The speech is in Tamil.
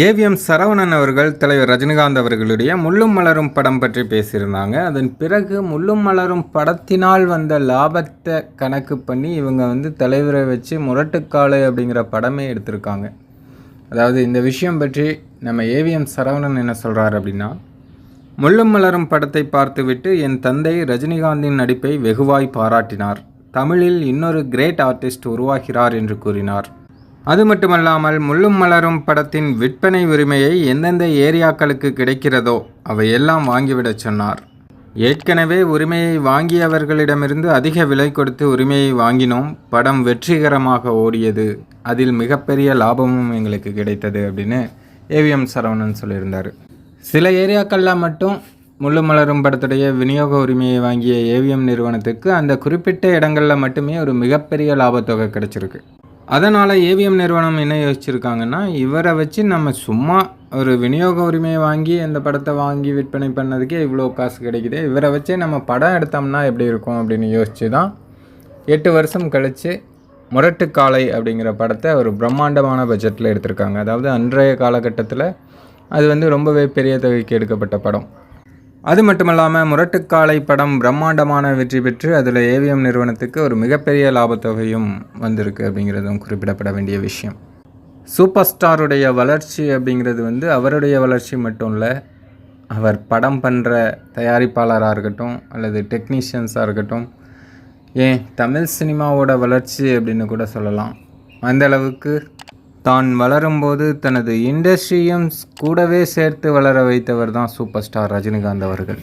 ஏவிஎம் சரவணன் அவர்கள் தலைவர் ரஜினிகாந்த் அவர்களுடைய முள்ளும் மலரும் படம் பற்றி பேசியிருந்தாங்க. அதன் பிறகு முள்ளும் மலரும் படத்தினால் வந்த லாபத்தை கணக்கு பண்ணி இவங்க வந்து தலைவரை வச்சு முரட்டுக்காலை அப்படிங்கிற படமே எடுத்திருக்காங்க. அதாவது இந்த விஷயம் பற்றி நம்ம ஏவிஎம் சரவணன் என்ன சொல்கிறார் அப்படின்னா முள்ளும் மலரும் படத்தை பார்த்துவிட்டு என் தந்தை ரஜினிகாந்தின் நடிப்பை வெகுவாய் பாராட்டினார். தமிழில் இன்னொரு கிரேட் ஆர்டிஸ்ட் உருவாகிறார் என்று கூறினார். அது மட்டுமல்லாமல் முள்ளும் மலரும் படத்தின் விற்பனை உரிமையை எந்தெந்த ஏரியாக்களுக்கு கிடைக்கிறதோ அவையெல்லாம் வாங்கிவிடச் சொன்னார். ஏற்கனவே உரிமையை வாங்கியவர்களிடமிருந்து அதிக விலை கொடுத்து உரிமையை வாங்கினோம். படம் வெற்றிகரமாக ஓடியது. அதில் மிகப்பெரிய லாபமும் எங்களுக்கு கிடைத்தது அப்படின்னு ஏவிஎம் சரவணன் சொல்லியிருந்தார். சில ஏரியாக்களில் மட்டும் முள்ளு மலரும் படத்துடைய விநியோக உரிமையை வாங்கிய ஏவிஎம் நிறுவனத்துக்கு அந்த குறிப்பிட்ட இடங்களில் மட்டுமே ஒரு மிகப்பெரிய லாபத்தொகை கிடைச்சிருக்கு. அதனால் ஏவிஎம் நிறுவனம் என்ன யோசிச்சிருக்காங்கன்னா இவரை வச்சு நம்ம சும்மா ஒரு விநியோக உரிமையை வாங்கி அந்த படத்தை வாங்கி விற்பனை பண்ணதுக்கே இவ்வளோ காசு கிடைக்குது இவரை வச்சே நம்ம படம் எடுத்தோம்னா எப்படி இருக்கும் அப்படின்னு யோசிச்சு தான் எட்டு வருஷம் கழித்து முரட்டுக்காலை அப்படிங்கிற படத்தை ஒரு பிரம்மாண்டமான பட்ஜெட்டில் எடுத்திருக்காங்க. அதாவது அன்றைய காலகட்டத்தில் அது வந்து ரொம்பவே பெரிய தொகைக்கு எடுக்கப்பட்ட படம். அது மட்டுமல்லாமல் முரட்டுக்காலை படம் பிரம்மாண்டமான வெற்றி பெற்று அதில் ஏவிஎம் நிறுவனத்துக்கு ஒரு மிகப்பெரிய லாபத்தொகையும் வந்திருக்கு அப்படிங்கிறதும் குறிப்பிடப்பட வேண்டிய விஷயம். சூப்பர் ஸ்டாருடைய வளர்ச்சி அப்படிங்கிறது வந்து அவருடைய வளர்ச்சி மட்டும் இல்லை அவர் படம் பண்ணுற தயாரிப்பாளராக இருக்கட்டும் அல்லது டெக்னீஷியன்ஸாக இருக்கட்டும் ஏன் தமிழ் சினிமாவோட வளர்ச்சி அப்படின்னு கூட சொல்லலாம். அந்த அளவுக்கு தான் வளரும்போது தனது இண்டஸ்ட்ரியும் கூடவே சேர்த்து வளர வைத்தவர் தான் சூப்பர் ஸ்டார் ரஜினிகாந்த் அவர்கள்.